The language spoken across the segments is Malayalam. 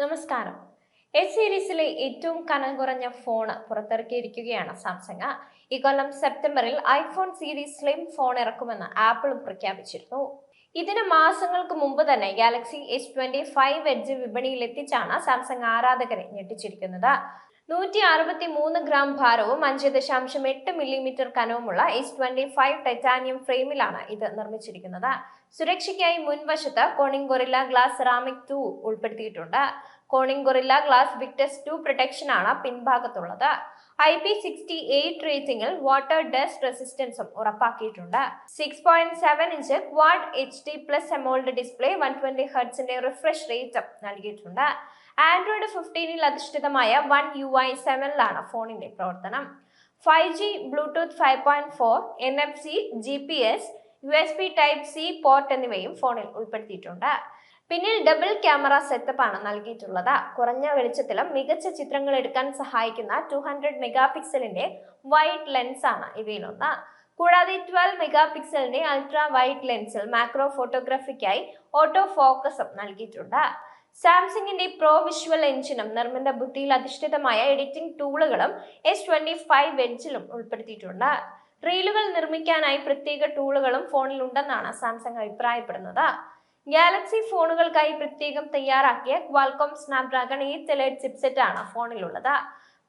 നമസ്കാരം. എസ് സീരീസിലെ ഏറ്റവും കനം കുറഞ്ഞ ഫോണ് പുറത്തിറക്കിയിരിക്കുകയാണ് സാംസങ്. ഇക്കൊല്ലം സെപ്റ്റംബറിൽ ഐഫോൺ സീരീസ് സ്ലിം ഫോൺ ഇറക്കുമെന്ന് ആപ്പിളും പ്രഖ്യാപിച്ചിരുന്നു. ഇതിന് മാസങ്ങൾക്ക് മുമ്പ് തന്നെ Galaxy S twenty five edge വിപണിയിൽ എത്തിച്ചാണ് സാംസങ് ആരാധകരെ ഞെട്ടിച്ചിരിക്കുന്നത്. നൂറ്റി അറുപത്തി മൂന്ന് ഗ്രാം ഭാരവും അഞ്ച് ദശാംശം എട്ട് മില്ലിമീറ്റർ കനവുമുള്ള എസ് ട്വന്റി ഫൈവ് ടൈറ്റാനിയം ഫ്രെയിമിലാണ് ഇത് നിർമ്മിച്ചിരിക്കുന്നത്. സുരക്ഷയ്ക്കായി മുൻവശത്ത് Corning Gorilla glass ceramic two ഉൾപ്പെടുത്തിയിട്ടുണ്ട്. Corning Gorilla glass Victus two protection ആണ് പിൻഭാഗത്തുള്ളത്. ഐ പി സിക്സ്റ്റി എയ്റ്റ് റേറ്റിംഗിൽ വാട്ടർ ഡസ്റ്റ് റെസിസ്റ്റൻസും ഉറപ്പാക്കിയിട്ടുണ്ട്. Six point seven inch quad H D plus AMOLED display one twenty ഹെർട്സിന്റെ refresh റേറ്റും നൽകിയിട്ടുണ്ട്. ആൻഡ്രോയിഡ് ഫിഫ്റ്റീനിൽ അധിഷ്ഠിതമായ വൺ യു ഐ സെവനിലാണ് ഫോണിന്റെ പ്രവർത്തനം. Five G Bluetooth five point four N F C G P S U S B type C port എന്നിവയും ഫോണിൽ ഉൾപ്പെടുത്തിയിട്ടുണ്ട്. പിന്നിൽ ഡബിൾ ക്യാമറ സെറ്റപ്പ് ആണ് നൽകിയിട്ടുള്ളത്. കുറഞ്ഞ വെളിച്ചത്തിലും മികച്ച ചിത്രങ്ങൾ എടുക്കാൻ സഹായിക്കുന്ന ടു ഹൺഡ്രഡ് മെഗാ പിക്സലിന്റെ വൈറ്റ് ലെൻസ് ആണ് ഇവയിലൊന്ന്. കൂടാതെ ട്വൽവ് മെഗാ പിക്സലിന്റെ അൾട്രാ വൈറ്റ് ലെൻസിൽ മാക്രോ ഫോട്ടോഗ്രാഫിക്കായി ഓട്ടോ ഫോക്കസും നൽകിയിട്ടുണ്ട്. സാംസങ്ങിന്റെ പ്രോ വിഷ്വൽ എഞ്ചിനും നിർമ്മിത ബുദ്ധിയിൽ അധിഷ്ഠിതമായ എഡിറ്റിംഗ് ടൂളുകളും എസ് ട്വന്റി ഫൈവ് എഞ്ചിലും ഉൾപ്പെടുത്തിയിട്ടുണ്ട്. റീലുകൾ നിർമ്മിക്കാനായി പ്രത്യേക ടൂളുകളും ഫോണിൽ ഉണ്ടെന്നാണ് സാംസങ് അഭിപ്രായപ്പെടുന്നത്. ഗാലക്സി ഫോണുകൾക്കായി പ്രത്യേകം തയ്യാറാക്കിയ ക്വാൽകോം സ്നാപ്ഡ്രാഗൺ ഈ എലൈറ്റ് ചിപ്സെറ്റ് ആണ് ഫോണിലുള്ളത്.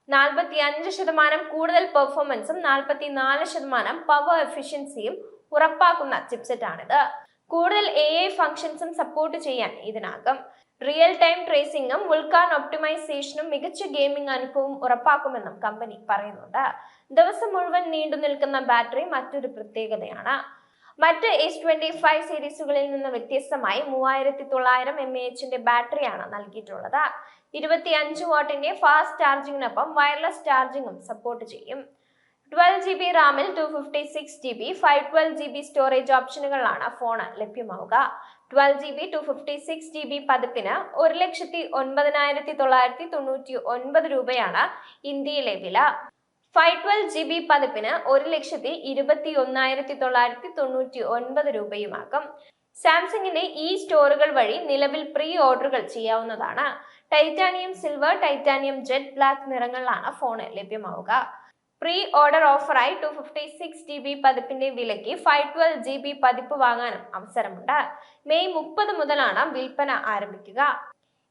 നാൽപ്പത്തി അഞ്ച് ശതമാനം കൂടുതൽ പെർഫോമൻസും നാൽപ്പത്തി നാല് ശതമാനം പവർ എഫിഷ്യൻസിയും ഉറപ്പാക്കുന്ന ചിപ്സെറ്റ് ആണിത് കൂടുതൽ എ ഐ ഫംഗ്ഷൻസും സപ്പോർട്ട് ചെയ്യാൻ ഇതിനകം. റിയൽ ടൈം ട്രേസിംഗും വുൾക്കാൻ ഒപ്റ്റിമൈസേഷനും മികച്ച ഗെയിമിംഗ് അനുഭവം ഉറപ്പാക്കുമെന്നും കമ്പനി പറയുന്നുണ്ട്. ദിവസം മുഴുവൻ നീണ്ടു നിൽക്കുന്ന ബാറ്ററി മറ്റൊരു പ്രത്യേകതയാണ്. മറ്റ് എസ് ട്വന്റി ഫൈവ് സീരീസുകളിൽ നിന്ന് വ്യത്യസ്തമായി മൂവായിരത്തി തൊള്ളായിരം എം എ എച്ചിന്റെ ബാറ്ററിയാണ് നൽകിയിട്ടുള്ളത്. ഇരുപത്തി അഞ്ച് വാട്ടിന്റെ ഫാസ്റ്റ് ചാർജിങ്ങിനൊപ്പം വയർലെസ് ചാർജിങ്ങും സപ്പോർട്ട് ചെയ്യും. Twelve G B റാമിൽ two fifty six G B five twelve G B storage ഓപ്ഷനുകളാണ് phone ലഭ്യമാവുക. Twelve G B two fifty six G B പതിപ്പിന് ഒരു ലക്ഷത്തി ഒൻപതിനായിരത്തി തൊള്ളായിരത്തി തൊണ്ണൂറ്റി ഒൻപത് രൂപയാണ് ഇന്ത്യയിലെ വില. ഫൈവ് ട്വൽവ് ജി ബി പതിപ്പിന് ഒരു ലക്ഷത്തി ഇരുപത്തി ഒന്നായിരത്തി തൊള്ളായിരത്തി തൊണ്ണൂറ്റി ഒൻപത് രൂപയുമാകും. സാംസങ്ങിന്റെ ഈ സ്റ്റോറുകൾ വഴി നിലവിൽ പ്രീ ഓർഡറുകൾ ചെയ്യാവുന്നതാണ്. Titanium silver titanium jet black നിറങ്ങളിലാണ് phone ലഭ്യമാവുക. Pre order ഓഫറായി two fifty six G B പതിപ്പിന്റെ വിലയ്ക്ക് ഫൈവ് ട്വൽവ് ജി ബി പതിപ്പ് വാങ്ങാനും അവസരമുണ്ട്. മെയ് മുപ്പത് മുതലാണ് വിൽപ്പന ആരംഭിക്കുക.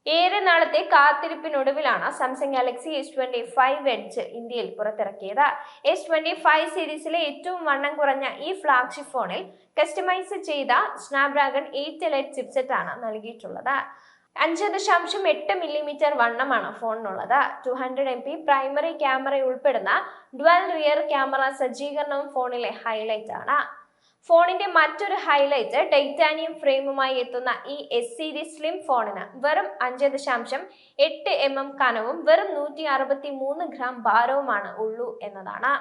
ഏറെ നാളത്തെ കാത്തിരിപ്പിനൊടുവിലാണ് Samsung Galaxy S twenty five edge ഇന്ത്യയിൽ പുറത്തിറക്കിയത്. എസ് ട്വന്റി ഫൈവ് സീരീസിലെ ഏറ്റവും വണ്ണം കുറഞ്ഞ ഈ ഫ്ലാഗ്ഷിപ്പ് ഫോണിൽ കസ്റ്റമൈസ് ചെയ്ത സ്നാപ്ഡ്രാഗൺ എയ്റ്റ് എലൈറ്റ് ചിപ്സെറ്റ് ആണ് നൽകിയിട്ടുള്ളത്. അഞ്ച് ദശാംശം എട്ട് മില്ലിമീറ്റർ വണ്ണമാണ് ഫോണിനുള്ളത്. Two hundred M P primary camera ഉൾപ്പെടുന്ന ഡ്വൽ റിയർ ക്യാമറ സജ്ജീകരണവും ഫോണിലെ ഹൈലൈറ്റ് ആണ്. ഫോണിന്റെ മറ്റൊരു ഹൈലൈറ്റ് ടൈറ്റാനിയം ഫ്രെയിമുമായി എത്തുന്ന ഈ എസ് സീരീസ് സ്ലിം ഫോണിന് വെറും അഞ്ച് ദശാംശം എട്ട് എം എം കനവും വെറും നൂറ്റി അറുപത്തി മൂന്ന് ഗ്രാം ഭാരവുമാണ് ഉള്ളൂ എന്നതാണ്.